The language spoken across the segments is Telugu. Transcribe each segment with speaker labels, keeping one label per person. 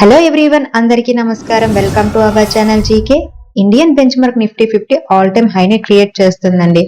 Speaker 1: హలో ఎవ్రీవన్ అందరికీ నమస్కారం. Welcome to our channel GK Indian benchmark Nifty fifty all time హైని create చేస్తుందండి.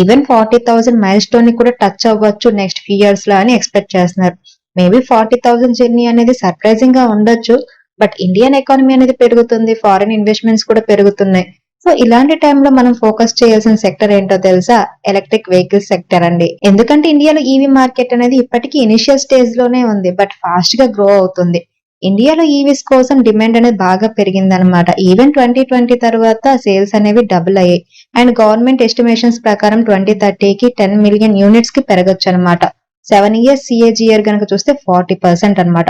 Speaker 1: ఈవెన్ ఫార్టీ థౌసండ్ మైల్ స్టోన్ని కూడా టచ్ అవ్వచ్చు నెక్స్ట్ ఫ్యూ ఇయర్స్లో అని ఎక్స్పెక్ట్ చేస్తున్నారు. మేబీ ఫార్టీ థౌసండ్ జర్నీ అనేది సర్ప్రైజింగ్గా ఉండొచ్చు బట్ ఇండియన్ ఎకానమీ అనేది పెరుగుతుంది ఫారిన్ ఇన్వెస్ట్మెంట్స్ కూడా పెరుగుతున్నాయి. సో ఇలాంటి టైంలో మనం ఫోకస్ చేయాల్సిన సెక్టర్ ఏంటో తెలుసా? ఎలక్ట్రిక్ వెహికల్స్ సెక్టర్ అండి. ఎందుకంటే ఇండియాలో ఈవీ మార్కెట్ అనేది ఇప్పటికీ ఇనిషియల్ స్టేజ్లోనే ఉంది బట్ ఫాస్ట్గా గ్రో అవుతుంది. ఇండియాలో e ఈవీస్ కోసం డిమాండ్ అనేది బాగా పెరిగిందనమాట ఈవెన్ ట్వంటీ ట్వంటీ తర్వాత సేల్స్ అనేవి డబుల్ అయ్యాయి. అండ్ గవర్నమెంట్ ఎస్టిమేషన్స్ ప్రకారం ట్వంటీ థర్టీకి టెన్ మిలియన్ యూనిట్స్కి పెరగచ్చు అనమాట సెవెన్ ఇయర్స్ సిఏజిఆర్ కనుక చూస్తే ఫార్టీ పర్సెంట్ అనమాట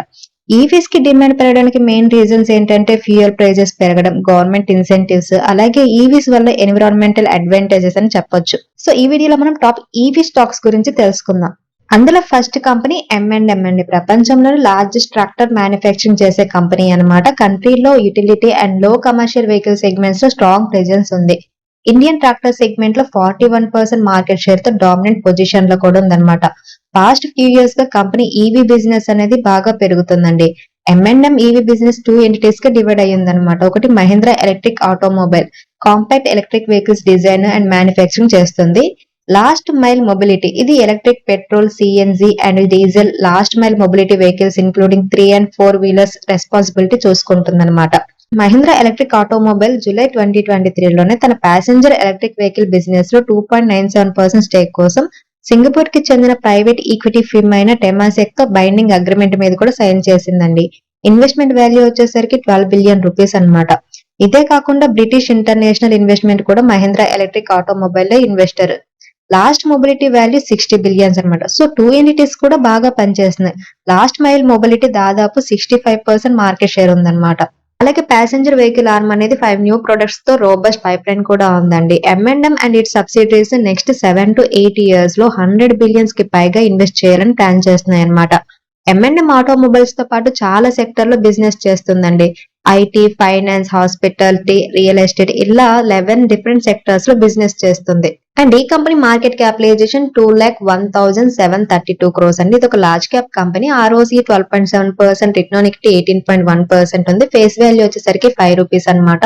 Speaker 1: ఈవీస్కి డిమాండ్ పెరగడానికి మెయిన్ రీజన్స్ ఏంటంటే ఫ్యూయల్ ప్రైజెస్ పెరగడం గవర్నమెంట్ ఇన్సెంటివ్స్ అలాగే e ఈవీస్ వల్ల ఎన్విరాన్మెంటల్ అడ్వాంటేజెస్ అని చెప్పొచ్చు. సో ఈ వీడియోలో మనం టాప్ ఈవీ స్టాక్స్ గురించి తెలుసుకుందాం. అందులో ఫస్ట్ కంపెనీ ఎంఎండ్ఎం అండి. ప్రపంచంలోని లార్జెస్ట్ ట్రాక్టర్ మ్యానుఫ్యాక్చరింగ్ చేసే కంపెనీ అన్నమాట. కంట్రీలో యూటిలిటీ అండ్లో కమర్షియల్ వెహికల్ సెగ్మెంట్స్లో స్ట్రాంగ్ ప్రెజెన్స్ ఉంది. ఇండియన్ ట్రాక్టర్ సెగ్మెంట్లో ఫార్టీ వన్ పర్సెంట్ మార్కెట్ షేర్తో డామినెంట్ పొజిషన్లో కూడా ఉందన్నమాట. పాస్ట్ ఫ్యూ ఇయర్స్గా కంపెనీ ఈవీ బిజినెస్ అనేది బాగా పెరుగుతుందండి. M and M EV business two ఎంటిటీస్గా divide అయ్యిందనమాట ఒకటి Mahindra electric automobile compact electric vehicles design and manufacturing చేస్తుంది. Last mile mobility. ఇది electric petrol CNG and diesel last mile mobility vehicles including three and four wheelers responsibility చూసుకుంటుందన్నమాట. Mahindra electric automobile July twenty twenty త్రీలోనే తన ప్యాసింజర్ ఎలక్ట్రిక్ వెహికల్ బిజినెస్లో two point nine seven percent stake కోసం సింగపూర్కి చెందిన ప్రైవేట్ ఈక్విటీ ఫిమ్ అయిన టెమాసెక్తో బైండింగ్ అగ్రిమెంట్ మీద కూడా సైన్ చేసిందండి. ఇన్వెస్ట్మెంట్ వాల్యూ వచ్చేసరికి ట్వెల్వ్ బిలియన్ రూపీస్ అన్నమాట. ఇదే కాకుండా బ్రిటిష్ ఇంటర్నేషనల్ ఇన్వెస్ట్మెంట్ కూడా Mahindra electric ఆటోమొబైల్లో investor. Last mobility value sixty billions అనమాట సో టూ యూనిటీస్ కూడా బాగా పనిచేస్తున్నాయి. లాస్ట్ మైల్ మొబిలిటీ దాదాపు sixty five percent market share ఉందన్నమాట. అలాగే ప్యాసింజర్ వెహికల్ ఆర్మ్ అనేది ఫైవ్ న్యూ ప్రొడక్ట్స్తో రోబస్ట్ పైప్ లైన్ కూడా ఉందండి. M and M and it subsidiaries next seven to eight ఇయర్స్లో హండ్రెడ్ బిలియన్స్కి పైగా ఇన్వెస్ట్ చేయాలని ప్లాన్ చేస్తున్నాయి అనమాట ఎంఎండ్ఎం M&M ఆటోమొబైల్స్తో పాటు చాలా సెక్టర్లో బిజినెస్ చేస్తుందండి. IT finance hospitality real estate ఇలా లెవెన్ డిఫరెంట్ సెక్టర్స్లో బిజినెస్ చేస్తుంది. అండ్ ఈ company market capitalization two lakh one thousand seven thirty two crores అండి. ఇది ఒక large cap company. ROC twelve point seven percent return equity eighteen point one percent ఉంది. ఫేస్ వాల్యూ వచ్చేసరికి ఫైవ్ రూపీస్ అనమాట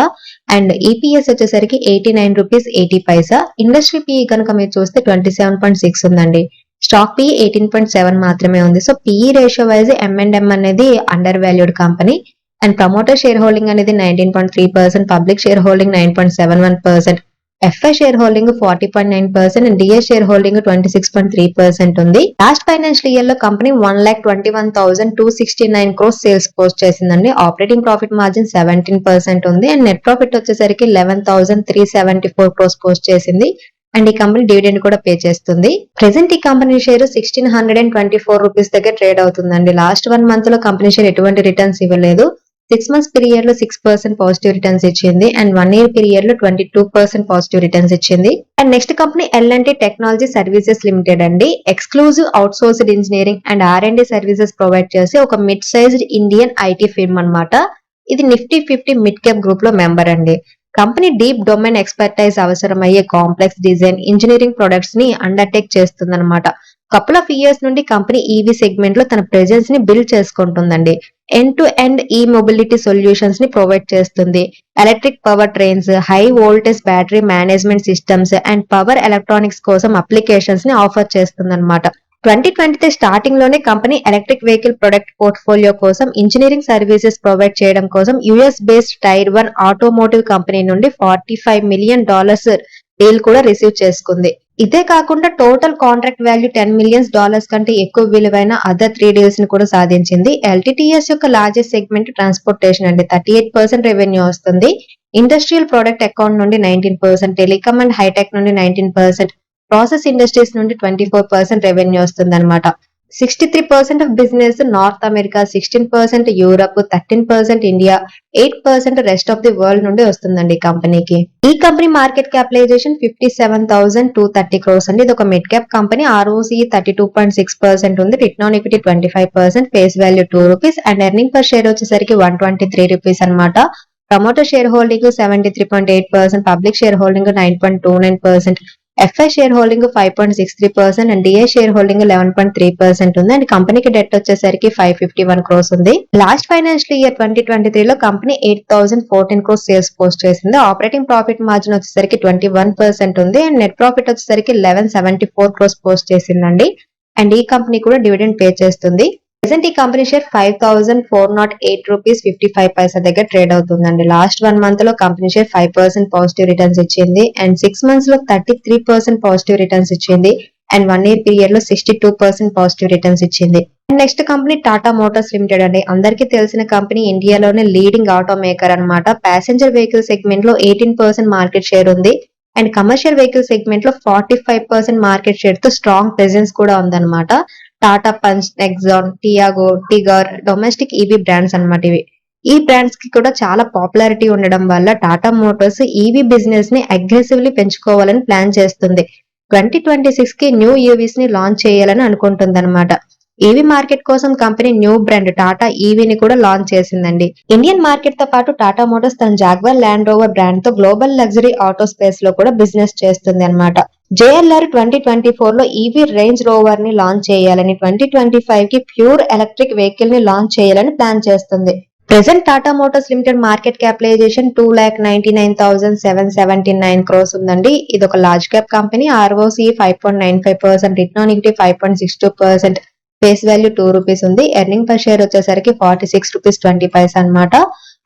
Speaker 1: అండ్ ఈపీఎస్ వచ్చేసరికి eighty nine rupees eighty paisa. Industry PE కనుక మీరు చూస్తే ట్వంటీ సెవెన్ పాయింట్ సిక్స్ ఉందండి. Stock P eighteen point seven మాత్రమే ఉంది. So PE ratio wise M and M అనేది under valued company. And promoter share holding అనేది nineteen point three percent public share holding nine point seven one percent FI share holding forty point nine percent and DS share holding twenty six point three percent ఉంది. లాస్ట్ ఫైనాన్షియల్ ఇయర్లో company one lakh twenty one thousand two sixty nine crores sales post చేసిందండి. Operating profit margin seventeen percent ఉంది. అండ్ నెట్ ప్రాఫిట్ వచ్చేసరికి eleven thousand three seventy four crores post చేసింది. అండ్ ఈ కంపెనీ డివిడెండ్ కూడా పే చేస్తుంది. ప్రెసెంట్ ఈ company share sixteen hundred and twenty four rupees దగ్గర ట్రేడ్ అవుతుందండి. లాస్ట్ వన్ మంత్లో కంపెనీ షేర్ ఎటువంటి రిటర్న్స్ ఇవ్వలేదు. సిక్స్ మంత్స్ పీరియడ్లో సిక్స్ పర్సెంట్ పాజిటివ్ రిటర్న్స్ ఇచ్చింది. అండ్ వన్ ఇయర్ పీరియడ్లో twenty two percent positive returns ఇచ్చింది and next company L and technology services limited అండి. Exclusive out sourced engineering and R and services provide చేసే ఒక mid sized Indian IT firm అన్నమాట. ఇది నిఫ్టీ ఫిఫ్టీ మిడ్ క్యాప్ గ్రూప్లో మెంబర్ అండి. కంపెనీ డీప్ డొమైన్ ఎక్స్పర్టైజ్ అవసరమయ్యే కాంప్లెక్స్ డిజైన్ ఇంజనీరింగ్ ప్రొడక్ట్స్ని అండర్టేక్ చేస్తుందన్నమాట. కపుల్ ఆఫ్ ఇయర్స్ నుండి కంపెనీ ఈవీ సెగ్మెంట్లో తన ప్రెజెన్స్ని build చేసుకుంటుందండి. End to end e mobility సొల్యూషన్స్ని provide చేస్తుంది. Electric power trains high voltage battery management systems and power electronics కోసం అప్లికేషన్స్ని ఆఫర్ చేస్తుంది అనమాట ట్వంటీ ట్వంటీ స్టార్టింగ్లోనే company electric vehicle product portfolio కోసం ఇంజనీరింగ్ సర్వీసెస్ ప్రొవైడ్ చేయడం కోసం US based tier one automotive company నుండి forty five million dollars deal కూడా రిసీవ్ చేసుకుంది. ఇదే కాకుండా total contract value ten millions dollars కంటే ఎక్కువ విలువైన అదర్ త్రీ డీల్స్ని కూడా సాధించింది. ఎల్టీటీఎస్ యొక్క లార్జెస్ట్ సెగ్మెంట్ ట్రాన్స్పోర్టేషన్ అండి. థర్టీ ఎయిట్ పర్సెంట్ రెవెన్యూ వస్తుంది. ఇండస్ట్రియల్ ప్రోడక్ట్ అకౌంట్ నుండి nineteen percent telecom and hitech నుండి నైన్టీన్ పర్సెంట్ ప్రాసెస్ ఇండస్ట్రీస్ నుండి ట్వంటీ ఫోర్ పర్సెంట్ రెవెన్యూ వస్తుంది అనమాట sixty three percent of business North America sixteen percent Europe thirteen percent India eight percent rest of the world నుండి వస్తుందండి ఈ కంపెనీకి. ఈ company market capitalization fifty seven thousand two thirty crores అండి. ఇది ఒక mid cap company ROC thirty two point six percent ఉంది. Return on equity twenty five percent face value two rupees and earning per share వచ్చేసరికి వన్ ట్వంటీ త్రీ రూపీస్ అనమాట promoter share holding seventy three point eight percent public share holding nine point two nine percent FI share holding five point six three percent and DI share holding eleven point three percent ఉంది. అండ్ కంపెనీకి డెట్ వచ్చేసరికి ఫైవ్ ఫిఫ్టీ వన్ క్రోస్ ఉంది. Last financial year twenty twenty three లో company eight thousand fourteen crores sales post చేసింది. ఆపరేటింగ్ ప్రాఫిట్ మార్జిన్ వచ్చేసరికి ట్వంటీ వన్ పర్సెంట్ ఉంది. అండ్ నెట్ ప్రాఫిట్ వచ్చేసరికి eleven seventy four crores post చేసిందండి. అండ్ ఈ కంపెనీ కూడా డివిడెండ్ పే చేస్తుంది. ప్రెసెంట్ ఈ company share five thousand four not eight rupees fifty five paisa దగ్గర ట్రేడ్ అవుతుందండి. లాస్ట్ వన్ మంత్లో company share five percent positive returns ఇచ్చింది. అండ్ సిక్స్ మంత్స్లో thirty three percent positive returns ఇచ్చింది. అండ్ వన్ ఇయర్ పీరియడ్లో sixty two percent positive returns ఇచ్చింది next company Tata Motors Limited అండి. అందరికీ తెలిసిన కంపెనీ ఇండియాలోనే లీడింగ్ ఆటో మేకర్ అనమాట ప్యాసింజర్ వెహికల్ సెగ్మెంట్లో ఎయిటీన్ పర్సెంట్ మార్కెట్ షేర్ ఉంది. అండ్ కమర్షియల్ వెహికల్ సెగ్మెంట్లో ఫార్టీ ఫైవ్ పర్సెంట్ మార్కెట్ షేర్తో స్ట్రాంగ్ ప్రెసెన్స్ కూడా ఉందన్నమాట. Tata Punch Nexon Tiago Tigor domestic EV brands అన్నమాట ఇవి. ఈ బ్రాండ్స్కి కూడా చాలా పాపులారిటీ ఉండడం వల్ల టాటా మోటార్స్ ఈవీ బిజినెస్ని అగ్రెసివ్లీ పెంచుకోవాలని ప్లాన్ చేస్తుంది. ట్వంటీ ట్వంటీ సిక్స్కి న్యూ ఈవీస్ e ని లాంచ్ చేయాలని అనుకుంటుంది అనమాట ఈవీ మార్కెట్ కోసం కంపెనీ న్యూ బ్రాండ్ టాటా ఈవీని కూడా లాంచ్ చేసిందండి. ఇండియన్ మార్కెట్తో పాటు టాటా మోటార్స్ తన జాగ్వర్ ల్యాండ్ రోవర్ బ్రాండ్తో గ్లోబల్ లగ్జరీ ఆటో స్పేస్లో కూడా బిజినెస్ చేస్తుంది అనమాట జేఎల్ఆర్ ట్వంటీ ట్వంటీ ఫోర్లో ఈవీ రేంజ్ రోవర్ని లాంచ్ చేయాలని ట్వంటీ ట్వంటీ ఫైవ్కి ప్యూర్ ఎలక్ట్రిక్ వెహికల్ని లాంచ్ చేయాలని ప్లాన్ చేస్తుంది. Present Tata Motors limited market capitalization two lakh ninety nine thousand seven seventy nine crores ఉందండి. ఇది ఒక large cap company ROC five point nine five percent return equity five point six two percent face value two rupees ఉంది. ఎర్నింగ్ పర్ షేర్ వచ్చేసరికి forty six rupees twenty paise అనమాట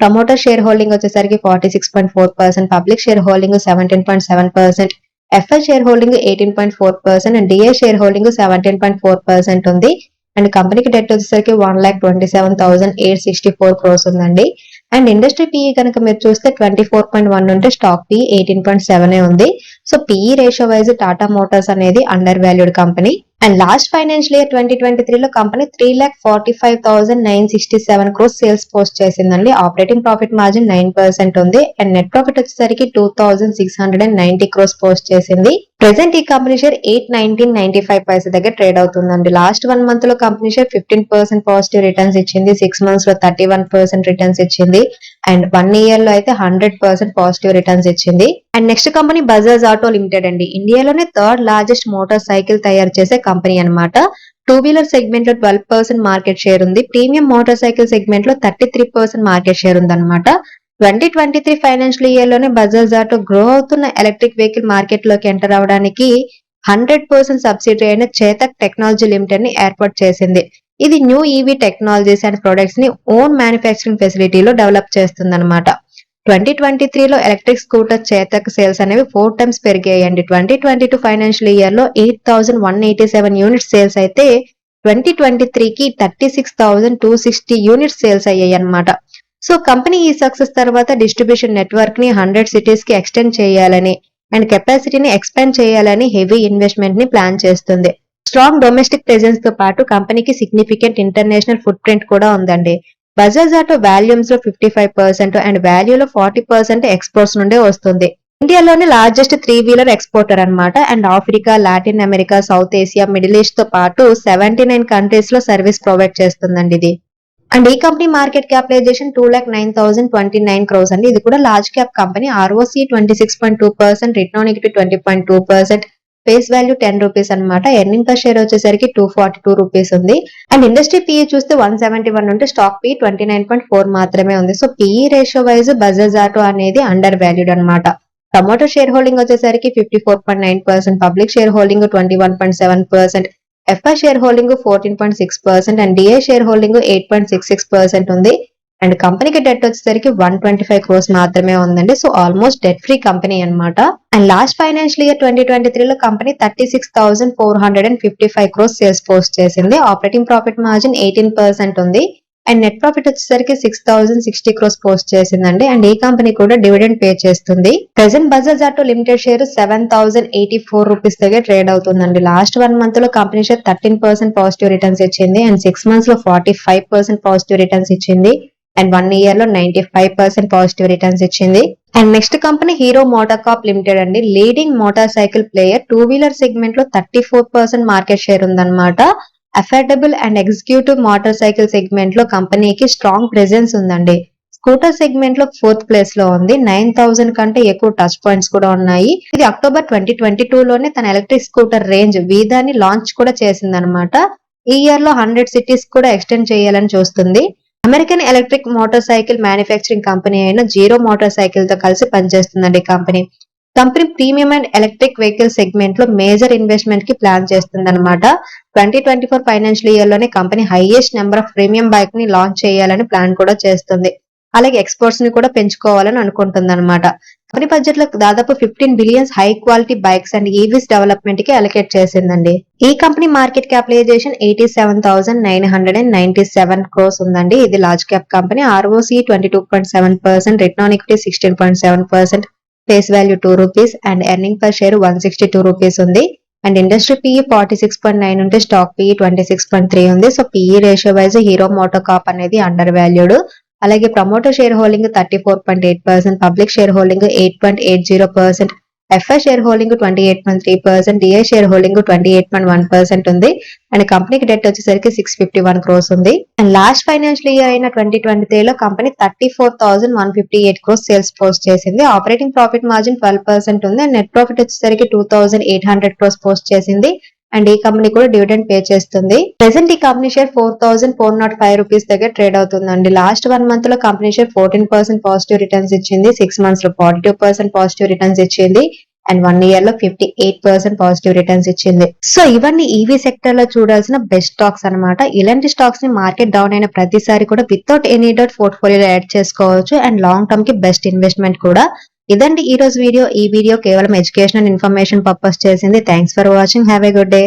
Speaker 1: ప్రమోటర్ షేర్ హోల్డింగ్ వచ్చేసరికి forty six point four percent public share holding seventeen point seven percent FI share holding eighteen point four percent and DA share holding seventeen point four percent ఉంది. అండ్ కంపెనీకి డెట్ వచ్చేసరికి one lakh twenty seven thousand eight sixty four crores ఉందండి అండ్ ఇండస్ట్రీ పిఈ కనుక మీరు చూస్తే ట్వంటీ ఫోర్ పాయింట్ వన్ ఉంటే stock PE eighteen point seven ఉంది. So PE ratio wise Tata Motors అనేది under valued company and last financial year twenty twenty three లో company three lakh forty five thousand nine sixty seven crores sales post చేసిందండి. Operating profit margin nine percent ఉంది. అండ్ నెట్ ప్రాఫిట్ వచ్చేసరికి two thousand six hundred and ninety crores post చేసింది. ప్రెసెంట్ ఈ company share eight nineteen ninety five paisa దగ్గర ట్రేడ్ అవుతుందండి. లాస్ట్ వన్ మంత్లో company share fifteen percent positive returns ఇచ్చింది. సిక్స్ మంత్స్లో థర్టీ వన్ పర్సెంట్ రిటర్న్స్ ఇచ్చింది. అండ్ వన్ ఇయర్లో అయితే హండ్రెడ్ పర్సెంట్ పాజిటివ్ రిటర్న్స్ ఇచ్చింది. And next company Bajaj auto limited అండి. ఇండియాలోనే థర్డ్ లార్జెస్ట్ మోటార్ సైకిల్ తయారు చేసే కంపెనీ అన్నమాట. టూ వీలర్ సెగ్మెంట్లో ట్వెల్వ్ పర్సెంట్ మార్కెట్ షేర్ ఉంది. ప్రీమియం మోటార్ సైకిల్ సెగ్మెంట్లో thirty three percent market share ఉంది అనమాట ట్వంటీ ట్వంటీ త్రీ ఫైనాన్షియల్ ఇయర్లోనే బజాజ్ ఆటో గ్రో అవుతున్న ఎలక్ట్రిక్ వెహికల్ మార్కెట్లోకి ఎంటర్ అవడానికి హండ్రెడ్ పర్సెంట్ సబ్సిడీ అయిన చేతక్ టెక్నాలజీ లిమిటెడ్ని ఏర్పాటు చేసింది. ఇది న్యూ ఈవీ టెక్నాలజీస్ అండ్ ప్రొడక్ట్స్ని ఓన్ మ్యానుఫ్యాక్చరింగ్ ఫెసిలిటీలో డెవలప్ చేస్తుంది అనమాట ట్వంటీ ట్వంటీ త్రీలో ఎలక్ట్రిక్ స్కూటర్ చేతక సేల్స్ అనేవి ఫోర్ టైమ్స్ పెరిగాయండి. ట్వంటీ ట్వంటీ టూ ఫైనాన్షియల్ ఇయర్లో eight thousand one eighty seven unit sales అయితే ట్వంటీ ట్వంటీ త్రీకి thirty six thousand two sixty unit sales అయ్యాయి అనమాట సో కంపెనీ ఈ సక్సెస్ తర్వాత డిస్ట్రిబ్యూషన్ నెట్వర్క్ని హండ్రెడ్ సిటీస్కి ఎక్స్టెండ్ చేయాలని అండ్ కెపాసిటీని ఎక్స్పాండ్ చేయాలని హెవీ ఇన్వెస్ట్మెంట్ని ప్లాన్ చేస్తుంది. స్ట్రాంగ్ డొమెస్టిక్ ప్రెజెన్స్తో పాటు కంపెనీకి సిగ్నిఫికెంట్ ఇంటర్నేషనల్ ఫుట్ ప్రింట్ కూడా ఉందండి. బజాజ్ ఆటో వాల్యూమ్స్లో ఫిఫ్టీ ఫైవ్ పర్సెంట్ అండ్ వాల్యూలో ఫార్టీ పర్సెంట్ ఎక్స్పోర్ట్స్ నుండే వస్తుంది. ఇండియాలోని లార్జెస్ట్ త్రీ వీలర్ ఎక్స్పోర్టర్ అన్నమాట. And Africa Latin America south Asia middle ఈస్ట్తో పాటు సెవెంటీ నైన్ కంట్రీస్లో సర్వీస్ ప్రొవైడ్ చేస్తుందండి ఇది. అండ్ ఈ company market capitalization two lakh nine thousand twenty nine crores అండి. ఇది కూడా large cap company ROC twenty six point two percent return equity twenty point two percent face value ten rupees అనమాట ఎర్నింగ్ పర్ షేర్ వచ్చేసరికి టూ ఫార్టీ టూ రూపీస్ ఉంది అండ్ ఇండస్ట్రీ పిఈ చూస్తే వన్ సెవెంటీ వన్ ఉంటే stock P twenty nine point four మాత్రమే ఉంది. So PE ratio wise Bajaj auto అనేది అండర్ వాల్యూడ్ అనమాట టమోటో షేర్ హోల్డింగ్ వచ్చేసరికి fifty four point nine percent public shareholding twenty one point seven percent FI shareholding fourteen point six percent and DI shareholding eight point six six percent ఉంది. అండ్ కంపెనీకి డెట్ వచ్చేసరికి వన్ ట్వంటీ ఫైవ్ క్రోర్స్ మాత్రమే ఉందండి. So almost debt free company అనమాట and last financial year twenty twenty త్రీలో company thirty six thousand four hundred and fifty five crores sales post చేసింది. Operating profit margin eighteen percent ఉంది. అండ్ నెట్ ప్రాఫిట్ వచ్చేసరికి six thousand sixty crores post చేసిందండి. అండ్ ఈ కంపెనీ కూడా డివిడెండ్ పే చేస్తుంది. Present Bajaj auto limited share seven thousand eighty four rupees దగ్గర ట్రేడ్ అవుతుందండి. లాస్ట్ వన్ మంత్లో company share thirteen percent positive returns ఇచ్చింది. అండ్ సిక్స్ మంత్స్లో forty five percent positive returns ఇచ్చింది. అండ్ వన్ ఇయర్లో ninety five percent positive returns ఇచ్చింది. And next company Hero MotoCorp limited అండి. Leading motorcycle player two wheeler సెగ్మెంట్లో thirty four percent market share ఉందన్నమాట. Affordable and executive motorcycle సెగ్మెంట్లో కంపెనీకి స్ట్రాంగ్ ప్రెజెన్స్ ఉందండి. స్కూటర్ సెగ్మెంట్లో ఫోర్త్ ప్లేస్లో ఉంది. నైన్ థౌసండ్ కంటే ఎక్కువ టచ్ పాయింట్స్ కూడా ఉన్నాయి. ఇది అక్టోబర్ ట్వంటీ ట్వంటీ టూ లోనే తన ఎలక్ట్రిక్ స్కూటర్ రేంజ్ వీదాని లాంచ్ కూడా చేసిందనమాట ఈ ఇయర్లో హండ్రెడ్ సిటీస్ కూడా ఎక్స్టెండ్ చేయాలని చూస్తుంది. American electric motorcycle manufacturing company అయిన జీరో మోటార్ సైకిల్తో కలిసి పనిచేస్తుందండి company. Company premium and electric vehicle సెగ్మెంట్లో మేజర్ ఇన్వెస్ట్మెంట్కి ప్లాన్ చేస్తుంది అనమాట twenty twenty four financial ఇయర్లోనే company highest number of premium బైక్ని లాంచ్ చేయాలని ప్లాన్ కూడా చేస్తుంది. అలాగే ఎక్స్పోర్ట్స్ని కూడా పెంచుకోవాలని అనుకుంటుంది అనమాట కంపెనీ బడ్జెట్లో దాదాపు fifteen billions high quality bikes and EVs డెవలప్మెంట్కి అలొకేట్ చేసిందండి. ఈ company market capitalization eighty seven thousand nine hundred and ninety seven crores ఉందండి. ఇది large cap company ROC twenty two point seven percent return on equity sixteen point seven percent face value two rupees and earning per share one sixty two rupees ఉంది. And industry PE forty six point nine ఉంటే stock PE twenty six point three ఉంది. So PE ratio wise Hero MotoCorp అనేది అండర్ వాల్యూడ్ అలాగే promoter shareholding thirty four point eight percent public shareholding eight point eight zero percent FI shareholding twenty eight point three percent DI shareholding twenty eight point one percent ఉంది. అండ్ కంపెనీకి డెట్ వచ్చేసరికి సిక్స్ ఫిఫ్టీ వన్ క్రోస్ ఉంది. అండ్ లాస్ట్ ఫైనాన్షియల్ ఇయర్ అయిన ట్వంటీ ట్వంటీ త్రీ లో company thirty four thousand one fifty eight crores sales post చేసింది. Operating profit margin twelve percent ఉంది. అండ్ నెట్ ప్రాఫిట్ వచ్చేసరికి two thousand eight hundred crores post చేసింది. అండ్ ఈ కంపెనీ కూడా డివిడెండ్ పే చేస్తుంది. ప్రెసెంట్ ఈ company share four thousand four naught five rupees దగ్గర ట్రేడ్ అవుతుందండి. లాస్ట్ వన్ మంత్లో company share fourteen percent positive returns ఇచ్చింది. సిక్స్ మంత్స్లో forty two percent positive returns ఇచ్చింది. అండ్ వన్ ఇయర్లో fifty eight percent positive returns ఇచ్చింది. సో ఇవన్నీ ఈవీ సెక్టర్లో చూడాల్సిన బెస్ట్ స్టాక్స్ అన్నమాట. ఇలాంటి స్టాక్స్ని మార్కెట్ డౌన్ అయిన ప్రతిసారి కూడా without any doubt portfolio add చేసుకోవచ్చు. అండ్ లాంగ్ టర్మ్కి బెస్ట్ ఇన్వెస్ట్మెంట్ కూడా ఇదండి ఈ రోజు వీడియో. ఈ వీడియో కేవలం ఎడ్యుకేషనల్ ఇన్ఫర్మేషన్ పర్పస్ చేసింది. Thanks for watching have a good day